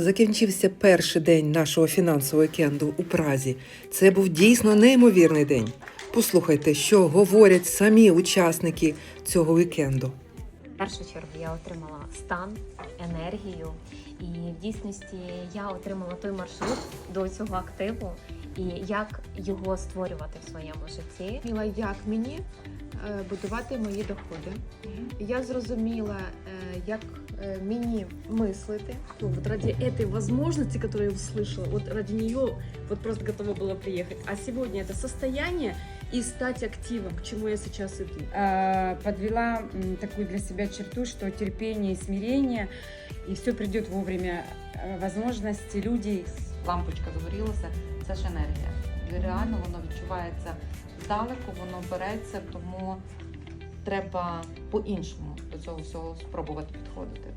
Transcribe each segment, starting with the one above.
Закінчився перший день нашого фінансового кенду у Празі. Це був дійсно неймовірний день. Послухайте, що говорять самі учасники цього вікенду. Першу чергу я отримала стан, енергію, і в дійсності я отримала той маршрут до цього активу і як його створювати в своєму житті. зрозуміла, як мені е, будувати мої доходи. Я зрозуміла, е, як е, мені мислити. Ну, вот ради этой возможности, которую я услышала, вот ради нее вот просто готова была приехать. А сегодня это состояние и стать активом, к чему я сейчас иду. э, подвела м, такую для себя черту, что терпение и смирение, и все придет вовремя. Э, Возможности, люди, лампочка загорілася, це ж енергія. І реально воно відчувається здалеку, воно береться, тому треба по-іншому до цього всього спробувати підходити.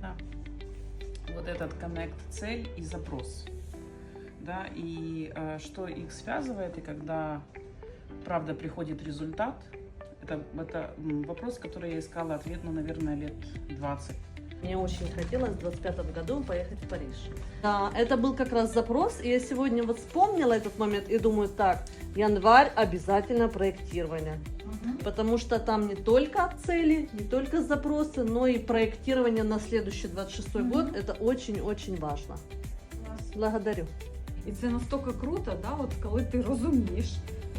вот этот коннект цель и запрос. Да, и э, что их связывает, и когда правда приходит результат, это, это м, вопрос, который я искала ответ, ну, наверное, лет 20. Мне очень хотелось в 25 году поехать в Париж. Да, это был как раз запрос, и я сегодня вот вспомнила этот момент и думаю, так, январь обязательно проектирование. Потому что там не только цели, не только запросы, но и проектирование на следующий 26 год. Это очень-очень важно. Благодарю. І це настільки круто, да, от коли ти розумієш,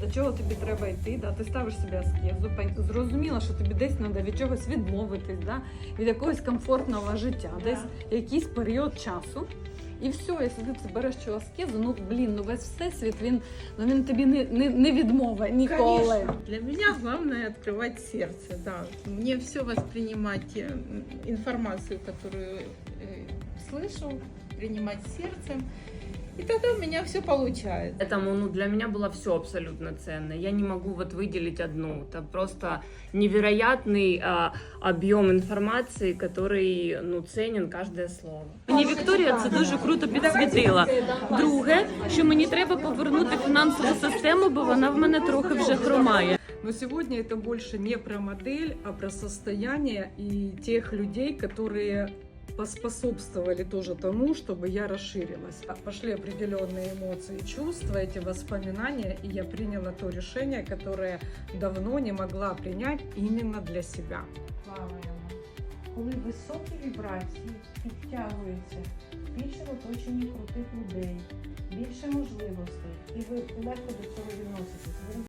до чого тобі треба йти, да, ти ставиш собі аскезу, пон- зрозуміла, що тобі десь треба від чогось відмовитись, да, від якогось комфортного життя, десь якийсь період часу. І все, якщо ти береш цю аскезу, ну блін, ну весь всесвіт, він, ну, він тобі не, не, не відмовить ніколи. Для меня главное открывать сердце, да. Мне все воспринимать э, м, информацию, которую э, слышу, принимать сердцем. И тогда у меня все получается. Поэтому ну, для меня было все абсолютно ценно. Я не могу вот выделить одну. Это просто невероятный а, объем информации, который ну, ценен каждое слово. Мені Вікторія це дуже круто підсвітила. Друге, що мені треба повернути фінансову систему, бо вона в мене трохи вже хромає. Но сегодня это больше не про модель, а про состояние и тех людей, которые поспособствовали тоже тому, чтобы я расширилась. А Пошли определенные эмоции, чувства, эти воспоминания, и я приняла то решение, которое давно не могла принять именно для себя. плаваємо. Коли високі вібрації підтягуються, більше в оточенні крутих людей, більше можливостей, і ви легко до цього відноситесь. Ви